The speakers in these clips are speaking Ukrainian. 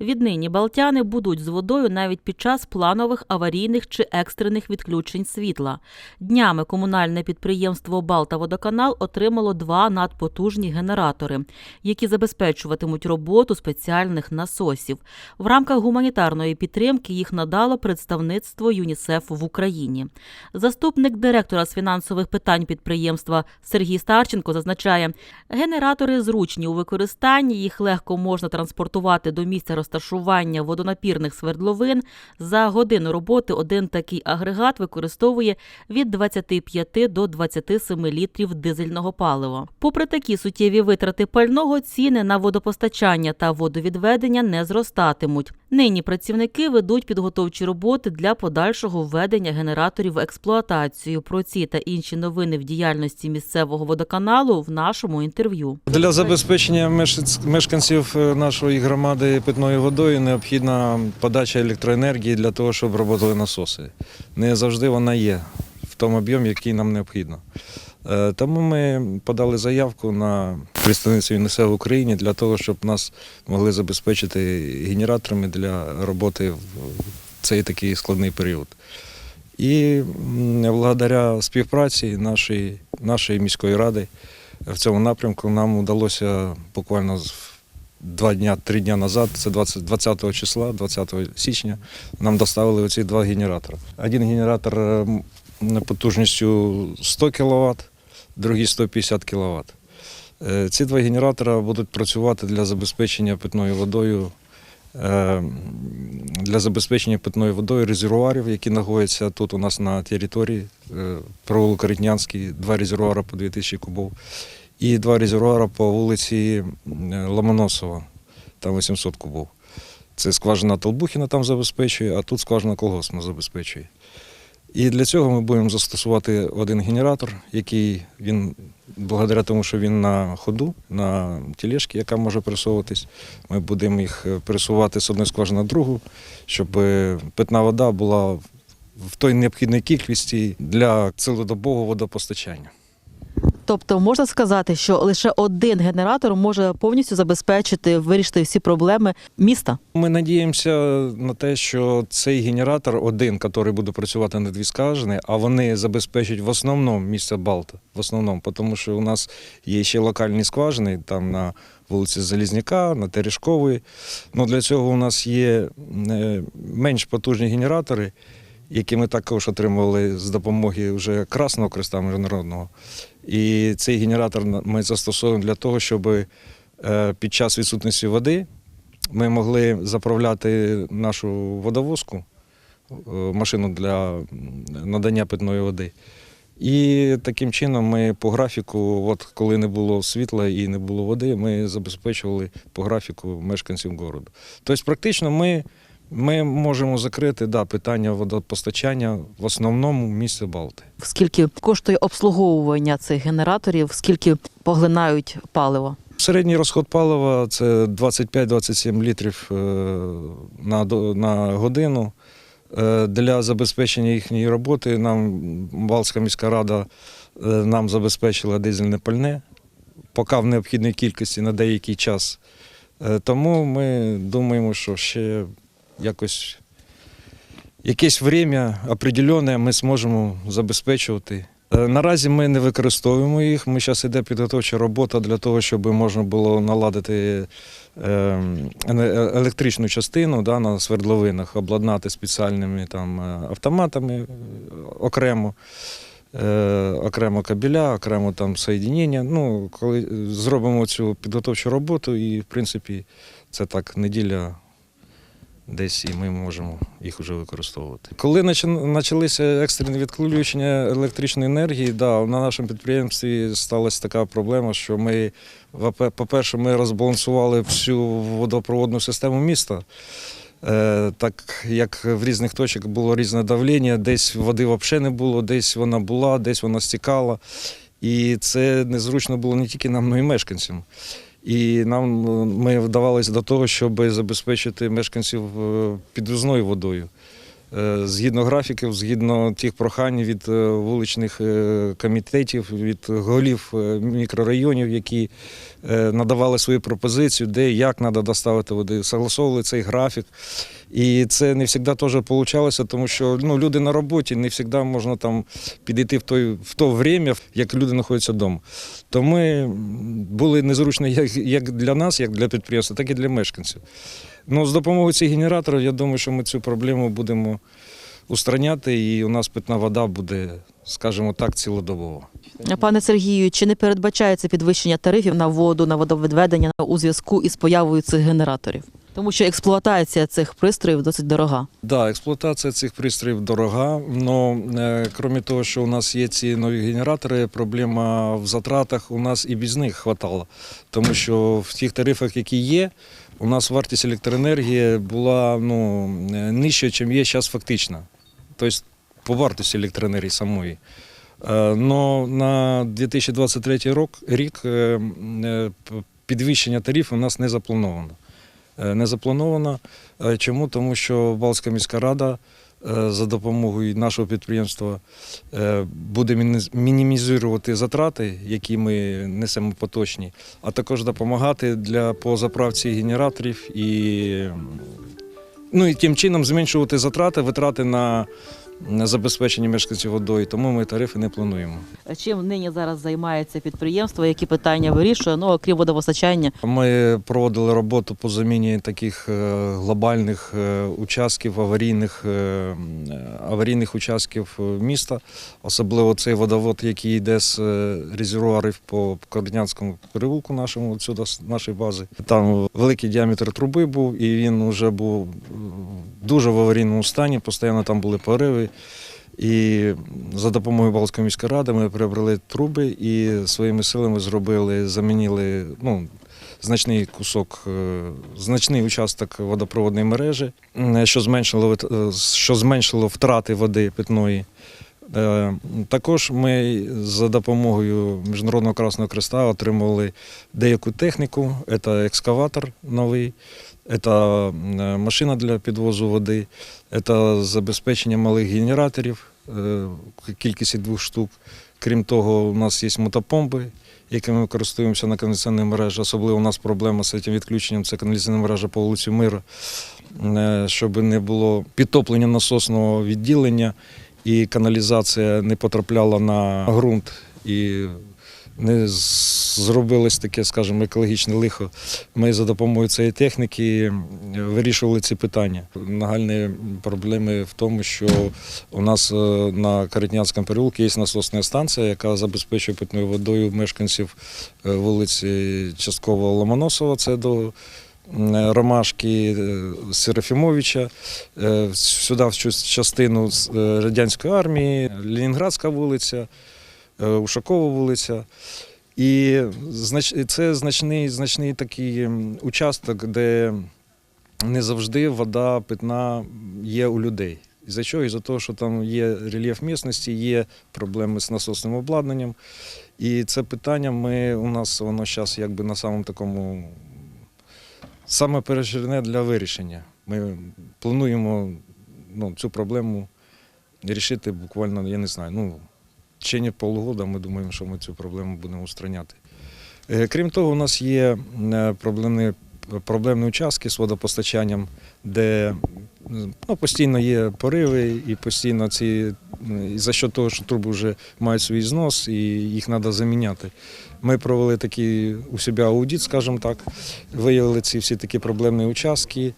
Віднині балтяни будуть з водою навіть під час планових аварійних чи екстрених відключень світла. Днями комунальне підприємство Балтаводоканал отримало два надпотужні генератори, які забезпечуватимуть роботу спеціальних насосів. В рамках гуманітарної підтримки їх надало представництво ЮНІСЕФ в Україні. Заступник директора з фінансових питань підприємства Сергій Старченко зазначає, генератори зручні у використанні, їх легко можна транспортувати до місця розташування водонапірних свердловин. За годину роботи один такий агрегат використовує від 25 до 27 літрів дизельного палива. Попри такі суттєві витрати пального, ціни на водопостачання та водовідведення не зростатимуть. Нині працівники ведуть підготовчі роботи для подальшого введення генераторів в експлуатацію. Про ці та інші новини в діяльності місцевого водоканалу в нашому інтерв'ю. Для забезпечення мешканців е, нашої громади питною водою необхідна подача електроенергії для того, щоб працювали насоси. Не завжди вона є в тому об'ємі, який нам необхідно. Е, Тому ми подали заявку на представництво ЮНІСЕФ в Україні для того, щоб нас могли забезпечити генераторами для роботи в цей такий складний період. І благодаря співпраці нашої, нашої міської ради в цьому напрямку нам вдалося буквально два дня, три дня назад, це 20, 20 числа, 20 січня, нам доставили оці два генератори. Один генератор потужністю 100 кВт, другий 150 кВт. Е, Ці два генератори будуть працювати для забезпечення питною водою. е, Для забезпечення питною водою резервуарів, які знаходяться тут у нас на території е, провулок Ріднянський, два резервуари по 2000 кубов, і два резервуари по вулиці Ломоносова, там 800 кубов. Це скважина Толбухіна там забезпечує, а тут скважина колгоспна забезпечує. І для цього ми будемо застосувати один генератор, який він, благодаря тому, що він на ходу, на тележці, яка може пересовуватись, ми будемо їх е, пересувати з одної скважини на другу, щоб е, питна вода була в той необхідній кількості для цілодобового водопостачання. Тобто можна сказати, що лише один генератор може повністю забезпечити вирішити всі проблеми міста. Ми надіємося на те, що цей генератор один, який буде працювати на дві скважини, а вони забезпечать в основному місце Балта. В основному, тому що у нас є ще локальні скважини, там на вулиці Залізняка, на Терешкової. Ну, для цього у нас є е, менш потужні генератори, які ми також отримували з допомоги вже Красного Креста міжнародного. І цей генератор ми застосовуємо для того, щоб е, під час відсутності води ми могли заправляти нашу водовозку, е, машину для надання питної води. І таким чином ми по графіку, от коли не було світла і не було води, ми забезпечували по графіку мешканців городу. Тобто, практично ми, ми можемо закрити да, питання водопостачання в основному місці Балти. Скільки коштує обслуговування цих генераторів, скільки поглинають паливо? Середній розход палива це 25-27 літрів е, на, на годину. Е, Для забезпечення їхньої роботи нам Балська міська рада е, нам забезпечила дизельне пальне, поки в необхідній кількості на деякий час. Тому ми думаємо, що ще якось якесь время определене ми зможемо забезпечувати. Е, Наразі ми не використовуємо їх. Ми зараз йде підготовча робота для того, щоб можна було наладити е, електричну частину да, на свердловинах, обладнати спеціальними там, е, автоматами окремо. Окремо кабеля, окремо там соєдінення. Ну, коли зробимо цю підготовчу роботу, і в принципі це так неділя десь і ми можемо їх вже використовувати. Коли почалися екстрені відключення електричної енергії, да, на нашому підприємстві сталася така проблема, що ми, по-перше, ми розбалансували всю водопроводну систему міста. Е, так як в різних точках було різне давлення, десь води взагалі не було, десь вона була, десь вона стікала. І це незручно було не тільки нам, але й мешканцям. І нам е, ми вдавалися до того, щоб забезпечити мешканців е, підвізною водою. е, згідно графіків, згідно тих прохань від вуличних комітетів, від голів мікрорайонів, які надавали свої пропозиції, де і як треба доставити води, согласовували цей графік. І це не завжди теж вийшло, тому що ну, люди на роботі, не завжди можна там підійти в той в то время, як люди знаходяться вдома. То ми були незручні як, як для нас, як для підприємства, так і для мешканців. Ну, з допомогою цих генераторів, я думаю, що ми цю проблему будемо устраняти, і у нас питна вода буде, скажімо так, цілодобово. Пане Сергію, чи не передбачається підвищення тарифів на воду, на водовідведення у зв'язку із появою цих генераторів? Тому що експлуатація цих пристроїв досить дорога. Да, експлуатація цих пристроїв дорога. але крім того, що у нас є ці нові генератори, проблема в затратах у нас і без них хватало. Тому що в тих тарифах, які є, у нас вартість електроенергії була ну, е, нижча, ніж є зараз фактично. Тобто по вартості електроенергії самої. Е, Но на 2023 рік, е, підвищення тарифів у нас не заплановано. Е, Не заплановано. Е, Чому? Тому що Балтська міська рада е, за допомогою нашого підприємства буде мінімізувати затрати, які ми несемо поточні, а також допомагати для по заправці генераторів і, ну, і тим чином зменшувати затрати, витрати на забезпечення мешканців водою. Тому ми тарифи не плануємо. Чим нині зараз займається підприємство, які питання вирішує, ну окрім водопостачання? Ми проводили роботу по заміні таких е, глобальних е, участків, аварійних, е, аварійних участків е, міста, особливо цей водовод, який йде з резервуарів по Корднянському переулку нашому, отсюда, нашої бази. Там великий діаметр труби був, і він вже був дуже в аварійному стані, постійно там були пориви. І за допомогою Балтської міської ради ми приобрели труби і своїми силами зробили, замінили ну, значний кусок, е, значний участок водопроводної мережі, що зменшило, е, що зменшило втрати води питної. Е, Також ми за допомогою Міжнародного Красного Креста отримали деяку техніку. Це екскаватор новий, це е, машина для підвозу води, це забезпечення малих генераторів, е, кількості двох штук. Крім того, у нас є мотопомпи, якими ми користуємося на каналізаційній мережі. Особливо у нас проблема з цим відключенням це каналізаційна мережа по вулиці Мира, Е, щоб не було підтоплення насосного відділення і каналізація не потрапляла на ґрунт і не зробилось таке, скажімо, екологічне лихо. Ми за допомогою цієї техніки вирішували ці питання. Нагальні проблеми в тому, що у нас е, на Каретнянському переулку є насосна станція, яка забезпечує питною водою мешканців е, вулиці частково Ломоносова, це до Ромашки е, Серафімовича, сюди в частину радянської армії, Ленінградська вулиця, Ушакова вулиця. І це значний, значний такий участок, де не завжди вода питна є у людей. І за чого? І за того, що там є рельєф місності, є проблеми з насосним обладнанням. І це питання ми, у нас воно зараз якби на самому такому саме переширене для вирішення. Ми плануємо ну, цю проблему рішити буквально, я не знаю, ну, в течение полугода ми думаємо, що ми цю проблему будемо устраняти. Е, Крім того, у нас є е, проблемні, проблемні участки з водопостачанням, де ну, постійно є пориви, і постійно ці, і за що того, що труби вже мають свій знос, і їх треба заміняти. Ми провели такий у себе аудит, скажімо так, виявили ці всі такі проблемні участки.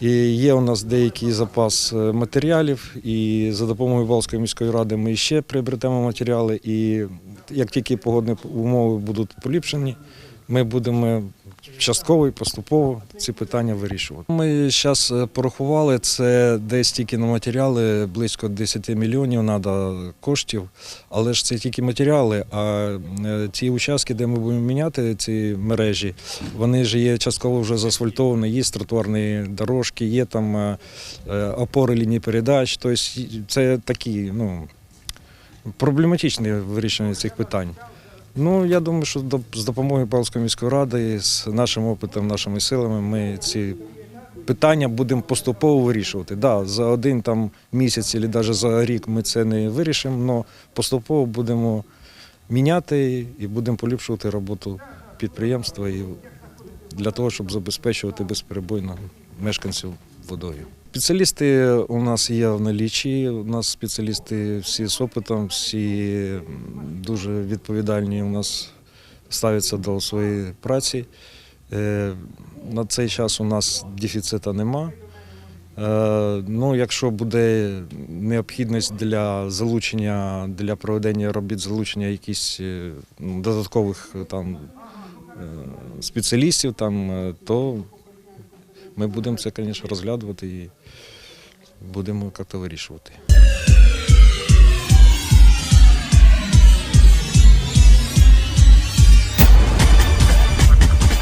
І є у нас деякий запас е, матеріалів, і за допомогою Балської міської ради ми ще приобретемо матеріали. І як тільки погодні умови будуть поліпшені, ми будемо частково і поступово ці питання вирішувати. Ми зараз порахували це десь тільки на матеріали близько 10 мільйонів треба коштів, але ж це тільки матеріали. А е, ті участки, де ми будемо міняти ці мережі, вони ж є частково вже заасфальтовані, є тротуарні дорожки, є там е, е, опори лінії передач. Тобто це такі ну, проблематичні вирішення цих питань. Ну, я думаю, що з допомогою Павловської міської ради, з нашим опитом, нашими силами ми ці питання будемо поступово вирішувати. Да, за один там місяць або навіть за рік ми це не вирішимо, але поступово будемо міняти і будемо поліпшувати роботу підприємства і для того, щоб забезпечувати безперебойно мешканців водою. Спеціалісти у нас є в налічі. У нас спеціалісти всі з опитом, всі дуже відповідальні у нас ставляться до своєї праці. Е, На цей час у нас дефіциту нема. Е, Ну, якщо буде необхідність для залучення, для проведення робіт, залучення якихось е, додаткових там спеціалістів, там, то ми будемо це, звісно, розглядувати і будемо як-то вирішувати.